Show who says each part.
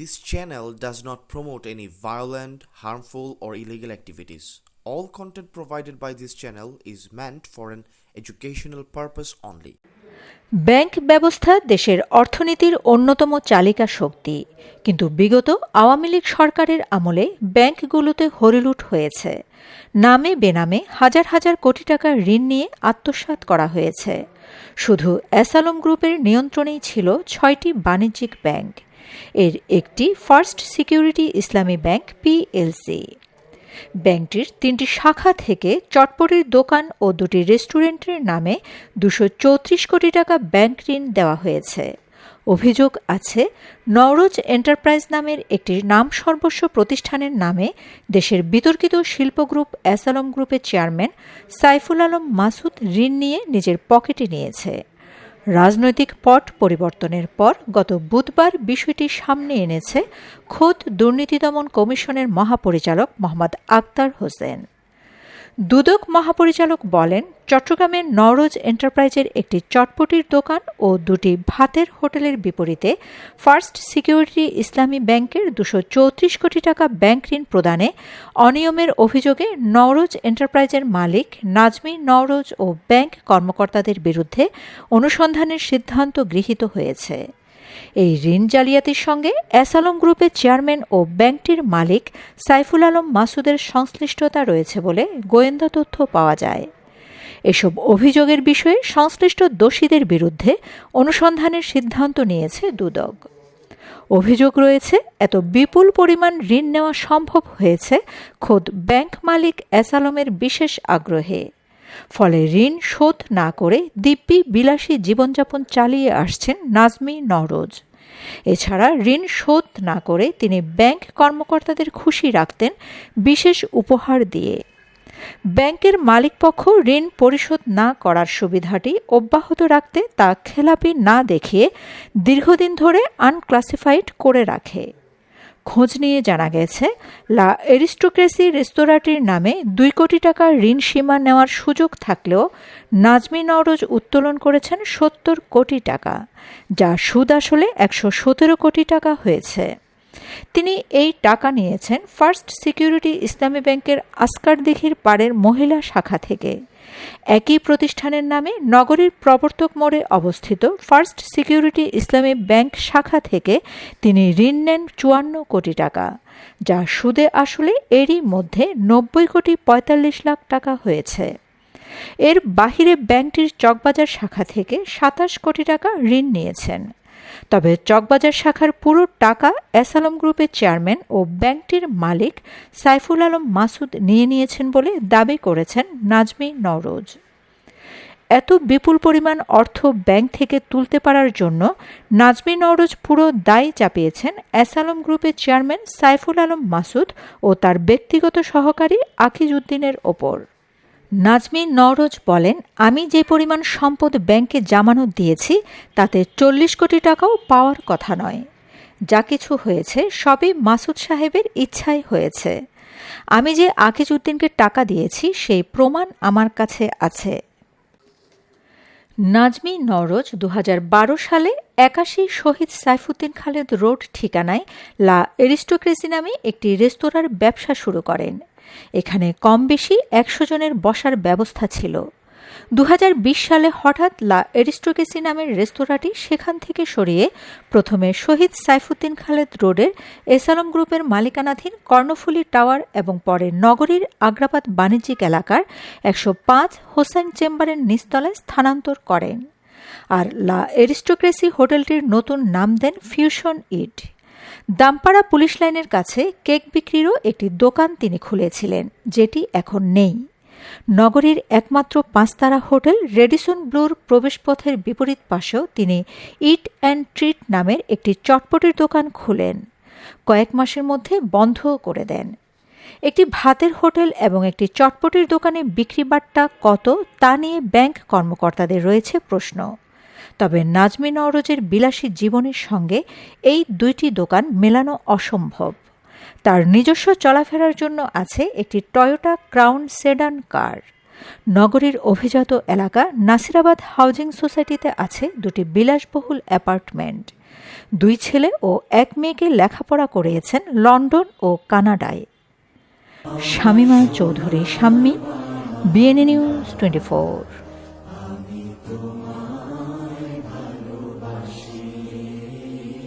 Speaker 1: This channel does not promote any violent, harmful, or illegal activities. All content provided by this channel is meant for an educational purpose only.
Speaker 2: Bank ব্যবস্থা দেশের অর্থনীতির অন্যতম চালিকা শক্তি কিন্তু বিগত আওয়ামী লীগ সরকারের আমলে ব্যাংকগুলোতে হরিলুট হয়েছে নামে বেনামে হাজার হাজার কোটি টাকার ঋণ নিয়ে আত্মসাৎ করা হয়েছে শুধু অ্যাসালম গ্রুপের নিয়ন্ত্রণেই ছিল ছয়টি বাণিজ্যিক ব্যাংক এর একটি first security Islami bank, PLC. ব্যাংকটির তিনটি শাখা থেকে চটপটির দোকান ও দুটি রেস্টুরেন্টের নামে দুশো চৌত্রিশ কোটি টাকা ব্যাংক ঋণ দেওয়া হয়েছে। অভিযোগ আছে, নওরোজ এন্টারপ্রাইজ নামের একটি নাম সর্বস্ব প্রতিষ্ঠানের নামে দেশের বিতর্কিত শিল্প গ্রুপ অ্যাসালম গ্রুপের চেয়ারম্যান সাইফুল আলম মাসুদ ঋণ নিয়ে নিজের পকেটে নিয়েছে। রাজনৈতিক পট পরিবর্তনের পর গত বুধবার বিষয়টি সামনে এনেছে খোদ দুর্নীতি দমন কমিশনের মহাপরিচালক মোহাম্মদ আক্তার হোসেন। দুদক মহাপরিচালক বলেন, চট্টগ্রামের নওরোজ এন্টারপ্রাইজের একটি চটপটির দোকান ও দুটি ভাতের হোটেলের বিপরীতে ফার্স্ট সিকিউরিটি ইসলামী ব্যাংকের দুশো চৌত্রিশ কোটি টাকা ব্যাংক ঋণ প্রদানে অনিয়মের অভিযোগে নওরোজ এন্টারপ্রাইজের মালিক নাজমি নওরোজ ও ব্যাংক কর্মকর্তাদের বিরুদ্ধে অনুসন্ধানের সিদ্ধান্ত গৃহীত হয়েছে। এই ঋণ জালিয়াতির সঙ্গে অ্যাসালম গ্রুপের চেয়ারম্যান ও ব্যাংকটির মালিক সাইফুল আলম মাসুদের সংশ্লিষ্টতা রয়েছে বলে গোয়েন্দা তথ্য পাওয়া যায়। এসব অভিযোগের বিষয়ে সংশ্লিষ্ট দোষীদের বিরুদ্ধে অনুসন্ধানের সিদ্ধান্ত নিয়েছে দুদক। অভিযোগ রয়েছে, এত বিপুল পরিমাণ ঋণ নেওয়া সম্ভব হয়েছে খোদ ব্যাংক মালিক অ্যাসালমের বিশেষ আগ্রহে। ফলে ঋণ শোধ না করে দিব্যি বিলাসী জীবনযাপন চালিয়ে আসছেন নাজমি নরোজ এছাড়া ঋণ শোধ না করে তিনি ব্যাংক কর্মকর্তাদের খুশি রাখতেন বিশেষ উপহার দিয়ে। ব্যাংকের মালিকপক্ষ ঋণ পরিশোধ না করার সুবিধাটি অব্যাহত রাখতে তা খেলাপি না দেখিয়ে দীর্ঘদিন ধরে আনক্লাসিফাইড করে রাখে। খোঁজ নিয়ে জানা গেছে, লা এরিস্টোক্রেসি রেস্তোরাঁটির নামে দুই কোটি টাকার ঋণ সীমা নেওয়ার সুযোগ থাকলেও নাজমি নওরোজ উত্তোলন করেছেন সত্তর কোটি টাকা, যা সুদ আসলে একশো সতেরো কোটি টাকা হয়েছে। তিনি এই টাকা নিয়েছেন ফার্স্ট সিকিউরিটি ইসলামী ব্যাংকের আসকার দিঘির পাড়ের মহিলা শাখা থেকে। একই প্রতিষ্ঠানের নামে নগরীর প্রবর্তক মোড়ে অবস্থিত ফার্স্ট সিকিউরিটি ইসলামী ব্যাংক শাখা থেকে তিনি ঋণ নেন চুয়ান্ন কোটি টাকা, যা সুদে আসলে এরই মধ্যে নব্বই কোটি পঁয়তাল্লিশ লাখ টাকা হয়েছে। এর বাহিরে ব্যাংকটির চকবাজার শাখা থেকে সাতাশ কোটি টাকা ঋণ নিয়েছেন। তবে চকবাজার শাখার পুরো টাকা অ্যাসালম গ্রুপের চেয়ারম্যান ও ব্যাংকটির মালিক সাইফুল আলম মাসুদ নিয়ে নিয়েছেন বলে দাবি করেছেন নাজমি নওরোজ। এত বিপুল পরিমাণ অর্থ ব্যাংক থেকে তুলতে পারার জন্য নাজমি নওরোজ পুরো দায় চাপিয়েছেন অ্যাসালম গ্রুপের চেয়ারম্যান সাইফুল আলম মাসুদ ও তার ব্যক্তিগত সহকারী আকিজউদ্দিনের ওপর। নাজমি নওরোজ বলেন, আমি যে পরিমাণ সম্পদ ব্যাংকে জামানত দিয়েছি, তাতে চল্লিশ কোটি টাকাও পাওয়ার কথা নয়। যা কিছু হয়েছে সবই মাসুদ সাহেবের ইচ্ছাই হয়েছে। আমি যে আকিজউদ্দিনকে টাকা দিয়েছি, সেই প্রমাণ আমার কাছে আছে। নাজমি নওরোজ দু সালে একাশি শহীদ সাইফুদ্দিন খালেদ রোড ঠিকানায় লা এরিস্টোক্রেসি নামে একটি রেস্তোরাঁর ব্যবসা শুরু করেন। এখানে কম বেশি একশো জনের বসার ব্যবস্থা ছিল। দু হাজার বিশ সালে হঠাৎ লা এরিস্টোকেসি নামের রেস্তোরাঁটি সেখান থেকে সরিয়ে প্রথমে শহীদ সাইফুদ্দিন খালেদ রোডের এসালম গ্রুপের মালিকানাধীন কর্ণফুলি টাওয়ার এবং পরে নগরীর আগ্রাবাদ বাণিজ্যিক এলাকার একশো পাঁচ হোসেন চেম্বারের নিস্তলায় স্থানান্তর করেন। আর লা এরিস্টোক্রেসি হোটেলটির নতুন নাম দেন ফিউশন ইট। দামপাড়া পুলিশ লাইনের কাছে কেক বিক্রিরও একটি দোকান তিনি খুলেছিলেন, যেটি এখন নেই। নগরীর একমাত্র পাঁচতারা হোটেল রেডিসন ব্লুর প্রবেশপথের বিপরীত পাশেও তিনি ইট অ্যান্ড ট্রিট নামের একটি চটপটির দোকান খুলেন। কয়েক মাসের মধ্যে বন্ধও করে দেন। একটি ভাতের হোটেল এবং একটি চটপটির দোকানে বিক্রি বাট্টা কত তা নিয়ে ব্যাংক কর্মকর্তাদের রয়েছে প্রশ্ন। তবে নাজমি নওরোজের বিলাসী জীবনের সঙ্গে এই দুইটি দোকান মেলানো অসম্ভব। তার নিজস্ব চলাফেরার জন্য আছে একটি টয়োটা ক্রাউন সেডান কার। নগরীর অভিজাত এলাকা নাসিরাবাদ হাউজিং সোসাইটিতে আছে দুটি বিলাসবহুল অ্যাপার্টমেন্ট। দুই ছেলে ও এক মেয়েকে লেখাপড়া করিয়েছেন লন্ডন ও কানাডায়। Shamima Chowdhury, Shammi, BNA news twenty four.